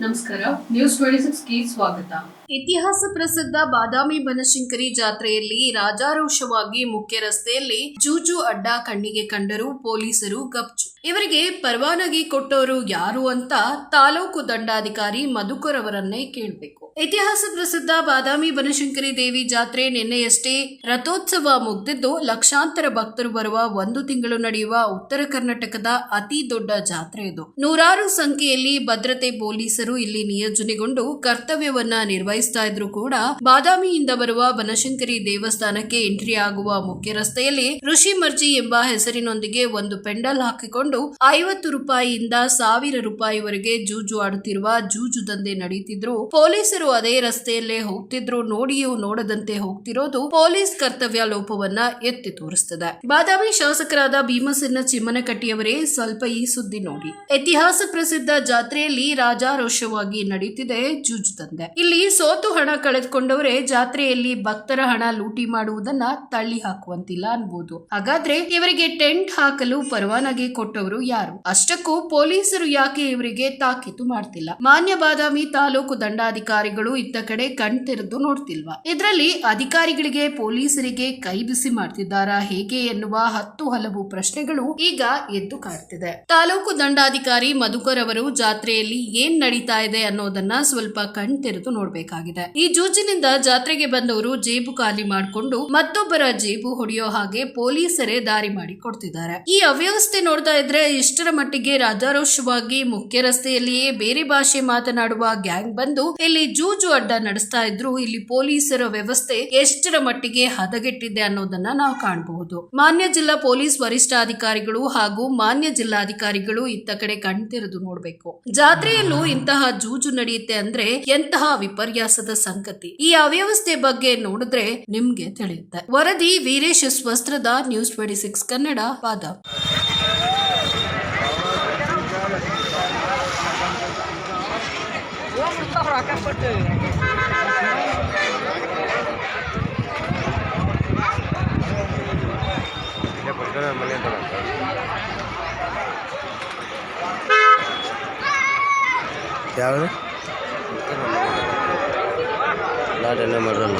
ನಮಸ್ಕಾರ. News twenty ಸ್ವಾಗತ. ಇತಿಹಾಸ ಪ್ರಸಿದ್ಧ ಬಾದಾಮಿ ಬನಶಂಕರಿ ಜಾತ್ರೆಯಲ್ಲಿ ರಾಜಾರೋಷವಾಗಿ ಮುಖ್ಯ ರಸ್ತೆಯಲ್ಲಿ ಜೂಜು ಅಡ್ಡ ಕಣ್ಣಿಗೆ ಕಂಡರು ಪೊಲೀಸರು ಗಪ್ಚು. ಇವರಿಗೆ ಪರವಾನಗಿ ಕೊಟ್ಟವರು ಯಾರು ಅಂತ ತಾಲೂಕು ದಂಡಾಧಿಕಾರಿ ಮಧುಕರ್ ಅವರನ್ನೇ ಕೇಳಬೇಕು. ಇತಿಹಾಸ ಪ್ರಸಿದ್ಧ ಬಾದಾಮಿ ಬನಶಂಕರಿ ದೇವಿ ಜಾತ್ರೆ ನಿನ್ನೆಯಷ್ಟೇ ರಥೋತ್ಸವ ಮುಗ್ದಿದ್ದು ಲಕ್ಷಾಂತರ ಭಕ್ತರು ಬರುವ ಒಂದು ತಿಂಗಳು ನಡೆಯುವ ಉತ್ತರ ಕರ್ನಾಟಕದ ಅತಿ ದೊಡ್ಡ ಜಾತ್ರೆ ಇದು. ನೂರಾರು ಸಂಖ್ಯೆಯಲ್ಲಿ ಭದ್ರತೆ ಪೊಲೀಸರು ಇಲ್ಲಿ ನಿಯೋಜನೆಗೊಂಡು ಕರ್ತವ್ಯವನ್ನ ನಿರ್ವಹಿಸ್ತಾ ಇದ್ರು ಕೂಡ ಬಾದಾಮಿಯಿಂದ ಬರುವ ಬನಶಂಕರಿ ದೇವಸ್ಥಾನಕ್ಕೆ ಎಂಟ್ರಿ ಆಗುವ ಮುಖ್ಯ ರಸ್ತೆಯಲ್ಲಿ ಋಷಿ ಮರ್ಜಿ ಎಂಬ ಹೆಸರಿನೊಂದಿಗೆ ಒಂದು ಪೆಂಡಲ್ ಹಾಕಿಕೊಂಡು ಐವತ್ತು ರೂಪಾಯಿಯಿಂದ ಸಾವಿರ ರೂಪಾಯಿವರೆಗೆ ಜೂಜು ಆಡುತ್ತಿರುವ ಜೂಜು ದಂಧೆ ನಡೆಯುತ್ತಿದ್ರು ಪೊಲೀಸರು ಅದೇ ರಸ್ತೆಯಲ್ಲೇ ಹೋಗ್ತಿದ್ರು. ನೋಡಿಯೂ ನೋಡದಂತೆ ಹೋಗ್ತಿರೋದು ಪೊಲೀಸ್ ಕರ್ತವ್ಯ ಲೋಪವನ್ನ ಎತ್ತಿ ತೋರಿಸುತ್ತದೆ ಬಾದಾಮಿ ಶಾಸಕರಾದ ಭೀಮಸೇನ ಚಿಮ್ಮನಕಟ್ಟಿಯವರೇ ಸ್ವಲ್ಪ ಈ ಸುದ್ದಿ ನೋಡಿ. ಇತಿಹಾಸ ಪ್ರಸಿದ್ಧ ಜಾತ್ರೆಯಲ್ಲಿ ರಾಜಾರೋಷವಾಗಿ ನಡೆಯುತ್ತಿದೆ ಜೂಜು ದಂಧೆ. ಇಲ್ಲಿ ಸೋತು ಹಣ ಕಳೆದುಕೊಂಡವರೇ ಜಾತ್ರೆಯಲ್ಲಿ ಭಕ್ತರ ಹಣ ಲೂಟಿ ಮಾಡುವುದನ್ನ ತಳ್ಳಿ ಹಾಕುವಂತಿಲ್ಲ ಅನ್ಬೋದು. ಹಾಗಾದ್ರೆ ಇವರಿಗೆ ಟೆಂಟ್ ಹಾಕಲು ಪರವಾನಗಿ ಕೊಟ್ಟವರು ಯಾರು? ಅಷ್ಟಕ್ಕೂ ಪೊಲೀಸರು ಯಾಕೆ ಇವರಿಗೆ ತಾಕೀತು ಮಾಡ್ತಿಲ್ಲ? ಮಾನ್ಯ ಬಾದಾಮಿ ತಾಲೂಕು ದಂಡಾಧಿಕಾರಿಗಳು ಇತ್ತ ಕಡೆ ಕಣ್ತೆರೆದು ನೋಡ್ತಿಲ್ವಾ? ಇದರಲ್ಲಿ ಅಧಿಕಾರಿಗಳಿಗೆ ಪೊಲೀಸರಿಗೆ ಕೈ ಬಿಸಿ ಮಾಡ್ತಿದ್ದಾರಾ ಹೇಗೆ ಎನ್ನುವ ಹತ್ತು ಹಲವು ಪ್ರಶ್ನೆಗಳು ಈಗ ಎದ್ದು ಕಾಡ್ತಿದೆ. ತಾಲೂಕು ದಂಡಾಧಿಕಾರಿ ಮಧುಕರ್ ಅವರು ಜಾತ್ರೆಯಲ್ಲಿ ಏನ್ ನಡೀತಾ ಇದೆ ಅನ್ನೋದನ್ನ ಸ್ವಲ್ಪ ಕಣ್ತೆರೆದು ನೋಡ್ಬೇಕಾಗಿದೆ. ಈ ಜೂಜಿನಿಂದ ಜಾತ್ರೆಗೆ ಬಂದವರು ಜೇಬು ಖಾಲಿ ಮಾಡಿಕೊಂಡು ಮತ್ತೊಬ್ಬರ ಜೇಬು ಹೊಡೆಯೋ ಹಾಗೆ ಪೊಲೀಸರೇ ದಾರಿ ಮಾಡಿ ಕೊಡ್ತಿದ್ದಾರೆ. ಈ ಅವ್ಯವಸ್ಥೆ ನೋಡ್ತಾ ಇದ್ರೆ ಇಷ್ಟರ ಮಟ್ಟಿಗೆ ರಾಜಾರೋಷವಾಗಿ ಮುಖ್ಯ ರಸ್ತೆಯಲ್ಲಿಯೇ ಬೇರೆ ಭಾಷೆ ಮಾತನಾಡುವ ಗ್ಯಾಂಗ್ ಬಂದು ಇಲ್ಲಿ ಜೂಜು ಅಡ್ಡ ನಡೆಸ್ತಾ ಇದ್ರು. ಇಲ್ಲಿ ಪೊಲೀಸರ ವ್ಯವಸ್ಥೆ ಎಷ್ಟರ ಮಟ್ಟಿಗೆ ಹದಗೆಟ್ಟಿದೆ ಅನ್ನೋದನ್ನ ನಾವು ಕಾಣಬಹುದು. ಮಾನ್ಯ ಜಿಲ್ಲಾ ಪೊಲೀಸ್ ವರಿಷ್ಠಾಧಿಕಾರಿಗಳು ಹಾಗೂ ಮಾನ್ಯ ಜಿಲ್ಲಾಧಿಕಾರಿಗಳು ಇತ್ತ ಕಡೆ ಕಣ್ತೆರೆದು ನೋಡ್ಬೇಕು. ಜಾತ್ರೆಯಲ್ಲೂ ಇಂತಹ ಜೂಜು ನಡೆಯುತ್ತೆ ಅಂದ್ರೆ ಎಂತಹ ವಿಪರ್ಯಾಸದ ಸಂಗತಿ? ಈ ಅವ್ಯವಸ್ಥೆ ಬಗ್ಗೆ ನೋಡಿದ್ರೆ ನಿಮ್ಗೆ ತಿಳಿಯುತ್ತೆ. ವರದಿ ವೀರೇಶ್ ಸ್ವಸ್ತ್ರದ ನ್ಯೂಸ್ ಟ್ವೆಂಟಿ ಸಿಕ್ಸ್ ಕನ್ನಡ ಪಾದ. ಯಾವುದು ಲಾಟೆಲ್ಲ ಮಾಡ್ರಲ್ಲ